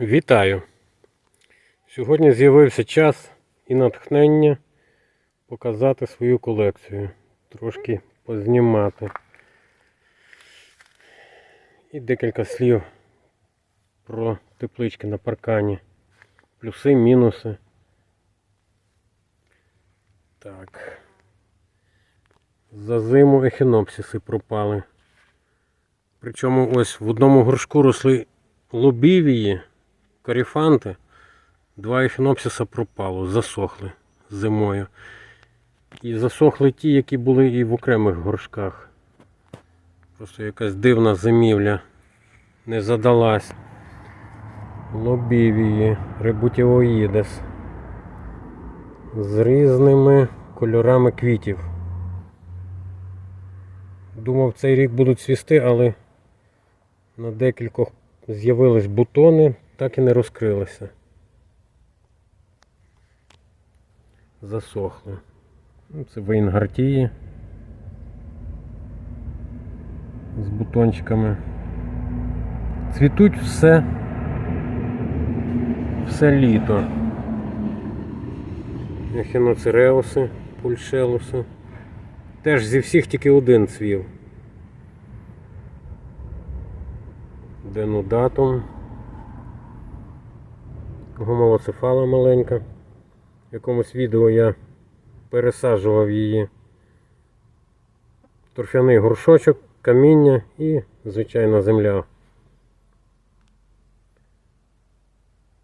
Вітаю! Сьогодні з'явився час і натхнення показати свою колекцію, трошки познімати. І декілька слів про теплички на паркані. Плюси, мінуси. Так. За зиму ехінопсиси пропали. Причому ось в одному горшку росли лобівії, коріфанти. Два ехінопсиса пропало, засохли зимою. І засохли ті, які були і в окремих горшках. Просто якась дивна зимівля не задалась. Лобівії, ребутіоїдес. З різними кольорами квітів. Думав, цей рік будуть цвісти, але на декількох з'явились бутони, так і не розкрилися. Засохли. Ну, Це вейнгартії з бутончиками. Цвітуть все, все літо. Ехіноцереуси, пульшелуси. Теж зі всіх тільки один цвів. Денудатум. Гомолоцефала маленька. В якомусь відео я пересаджував її. Торфяний горшочок, каміння і звичайна земля.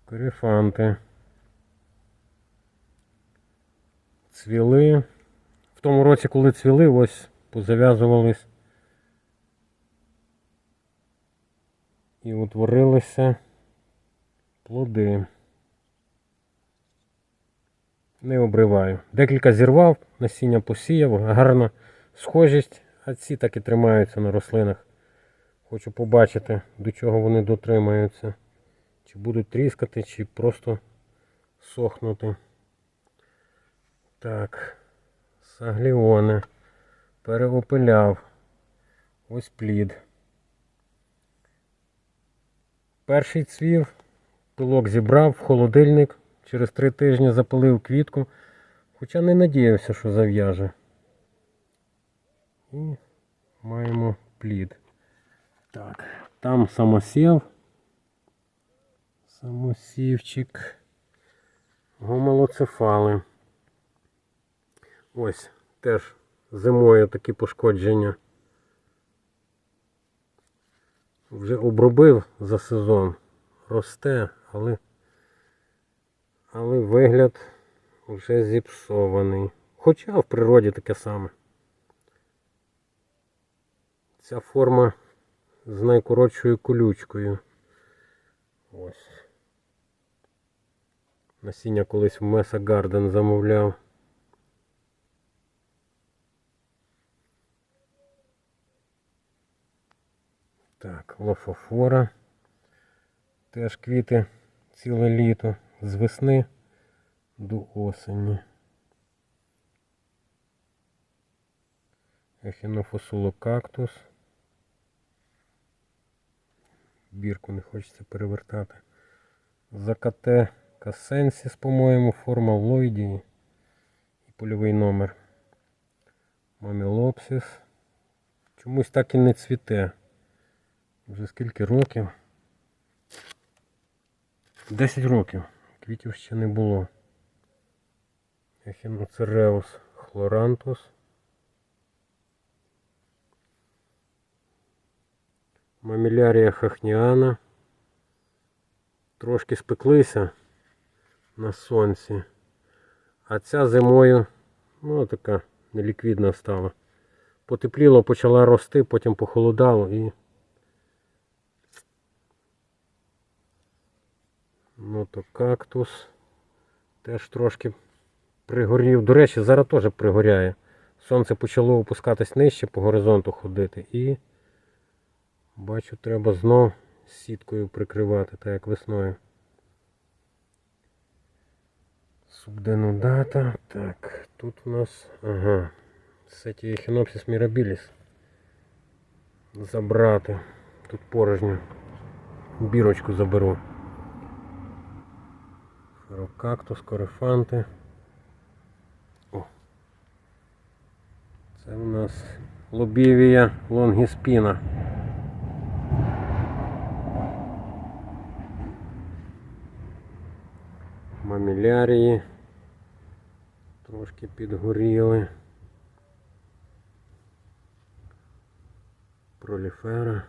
Коріфанти. Цвіли. В тому році, коли цвіли, ось позав'язувались і утворилися плоди. Не обриваю. Декілька зірвав, насіння посіяв, гарна схожість, а ці так і тримаються на рослинах. Хочу побачити, до чого вони дотримаються. Чи будуть тріскати, чи просто сохнути. Так. Сагліони. Переопиляв. Ось плід. Перший цвів, пилок зібрав в холодильник, через три тижні запалив квітку, хоча не надіявся, що зав'яже. І маємо плід. Так, там самосів. Самосівчик. Гомолоцефали. Ось теж зимою такі пошкодження. Вже обробив за сезон. Росте, але але вигляд вже зіпсований. Хоча в природі таке саме. Ця форма з найкоротшою колючкою. Ось. Насіння колись в Меса Гарден замовляв. Так, лофофора. Теж квіти ціле літо з весни до осені. Ехінофосулокактус. Бірку не хочеться перевертати. Закате Касенсіс, по-моєму, форма Ллойдії і польовий номер. Мамілопсис. Чомусь так і не цвіте. Вже скільки років? 10 років. Квітів ще не було. Ехіноцереус хлорантус. Мамілярія хахніана. Трошки спеклися на сонці. А ця зимою, ну така неліквідна стала. Потепліло, почала рости, потім похолодало і Ну то кактус теж трошки пригорів. До речі, зараз теж пригоряє. Сонце почало опускатись нижче, по горизонту ходити і бачу, треба знов сіткою прикривати, так як весною. Субденудата. Так, тут у нас... Ага. Сеті Ехінопсис Мірабіліс. Забрати. Тут порожньо. Бірочку заберу. Скорокактус, корефанти. О. Це у нас лобівія лонгіспіна. Мамілярії. Трошки підгоріли. Проліфера.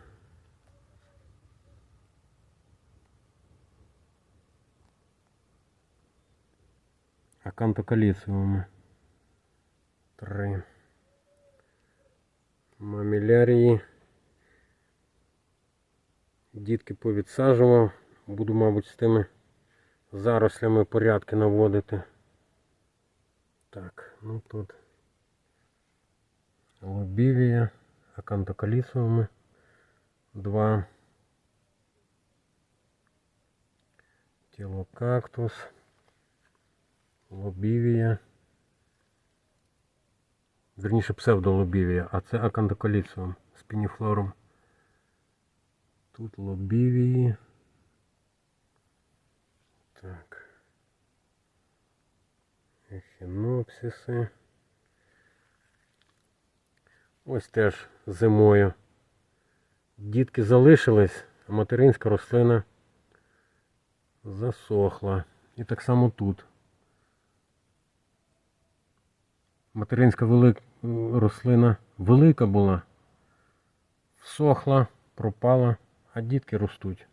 Акантокаліціуми. Три. Мамілярії. Дітки повідсаджував. Буду, мабуть, з тими зарослями порядки наводити. Так, ну тут лобівія, акантокалісовими. Два. Тілокактус. Лобівія. Верніше псевдолобівія, а це акантокаліціум з пініфлором. Тут лобівії. Так. Ехінопсиси. Ось теж зимою. Дітки залишились, а материнська рослина засохла. І так само тут. Материнська велик... рослина велика була, всохла, пропала, а дітки ростуть.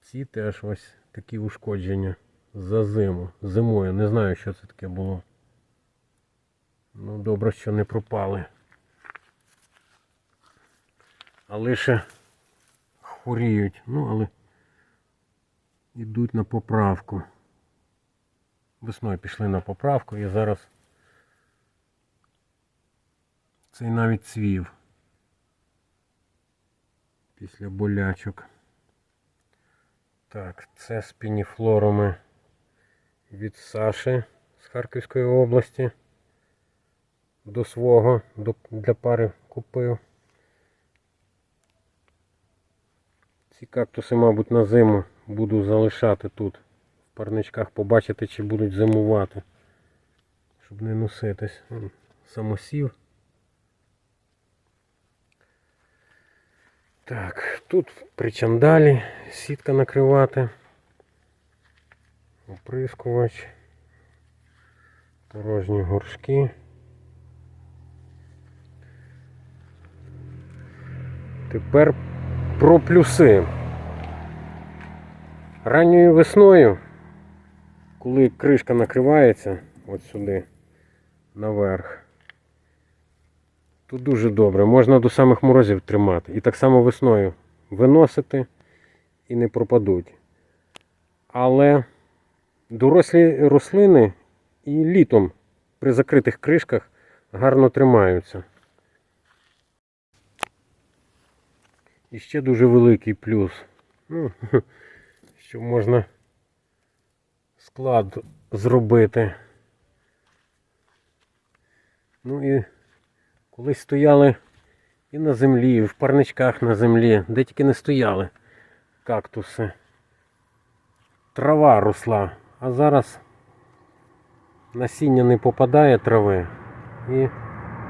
Ці теж ось такі ушкодження за зиму. Зимою. Не знаю, що це таке було. Ну, добре, що не пропали. А лише хворіють. Ну, але йдуть на поправку. Весною пішли на поправку і зараз цей навіть цвів після болячок. Так, це з пініфлорами від Саші з Харківської області. До свого до, для пари купив. Ці кактуси, мабуть, на зиму буду залишати тут. Парничках побачити, чи будуть зимувати. Щоб не носитись. М, Самосів. Так, тут причандалі сітка накривати. Оприскувач. Порожні горшки. Тепер про плюси. Ранньою весною, коли кришка накривається от сюди наверх, тут дуже добре, можна до самих морозів тримати. І так само весною виносити і не пропадуть. Але дорослі рослини і літом при закритих кришках гарно тримаються. І ще дуже великий плюс. Ну, що можна склад зробити. Ну і колись стояли і на землі, і в парничках на землі, де тільки не стояли кактуси. Трава росла, а зараз насіння не попадає трави і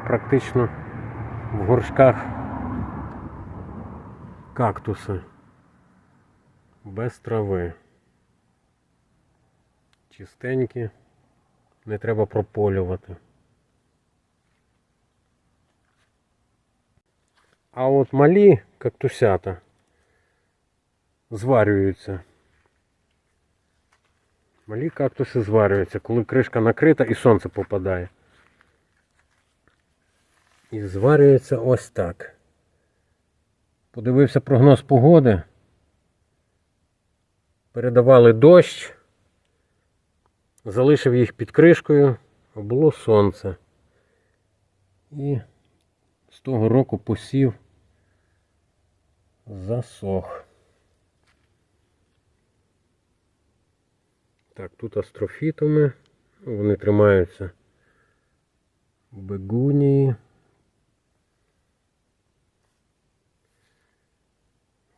практично в горшках кактуси без трави. Чистенькі, не треба прополювати. А от малі кактусята зварюються. Малі кактуси зварюються, коли кришка накрита і сонце попадає. І зварюється ось так. Подивився прогноз погоди. Передавали дощ, залишив їх під кришкою, а було сонце. І з того року посів засох. Так, тут астрофітуми, вони тримаються бегунії.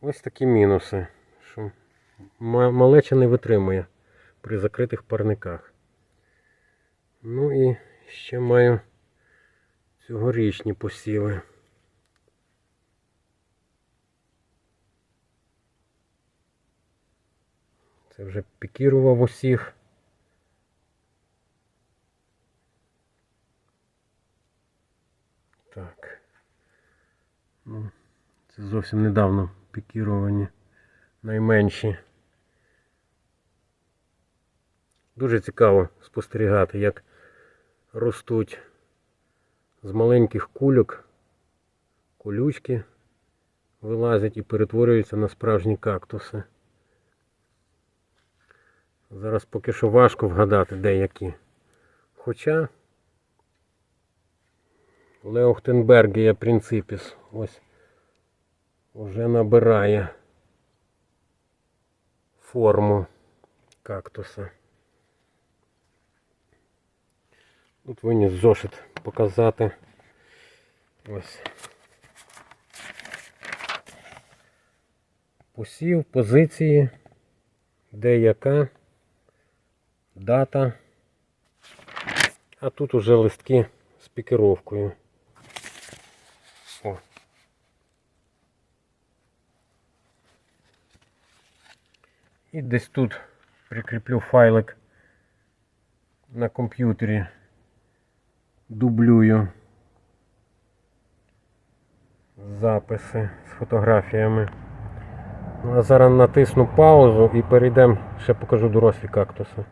Ось такі мінуси, що малеча не витримує. При закритих парниках. Ну і ще маю цьогорічні посіви. Це вже пікірував усіх. Так. Ну, це зовсім недавно пікіровані найменші. Дуже цікаво спостерігати, як ростуть з маленьких кульок, колючки вилазять і перетворюються на справжні кактуси. Зараз поки що важко вгадати деякі. Хоча Леохтенбергія принципіс ось вже набирає форму кактуса. Тут виніс зошит показати. Ось. Посів, позиції, де яка, дата. А тут уже листки з пікировкою. О. І десь тут прикріплю файлик на комп'ютері. Дублюю записи з фотографіями. Ну, а зараз натисну паузу і перейдемо, ще покажу дорослі кактуси.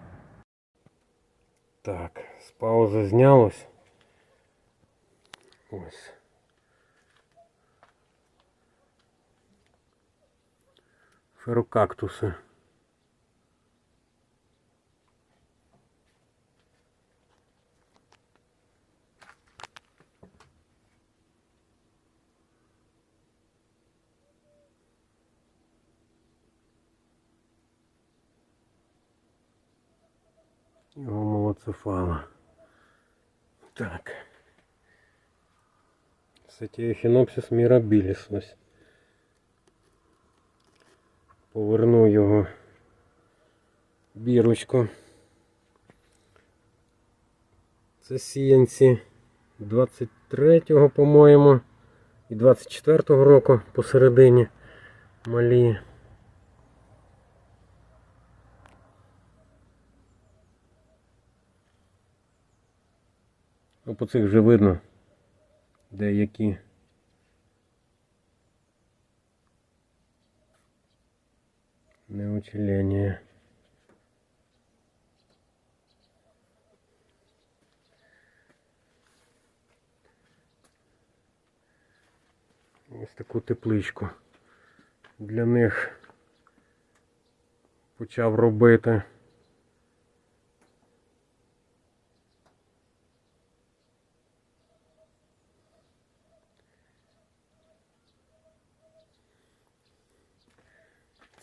Так, з паузи знялось. Ось. Ферокактуси. Молоцефала. Так. Сатіохінопсис мірабіліс ось. Поверну його бірочку. Це сіянці 23-го, по-моєму, і 24-го року посередині малі. Ну, по цих вже видно деякі. Неучелення. Ось таку тепличку для них почав робити.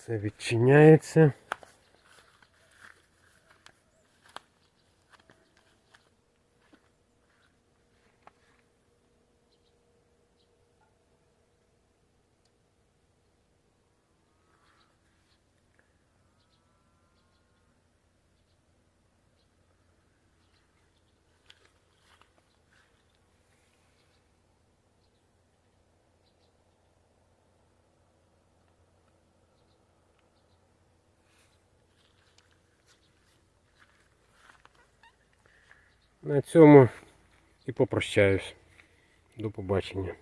Це відчиняється. На цьому і попрощаюсь. До побачення.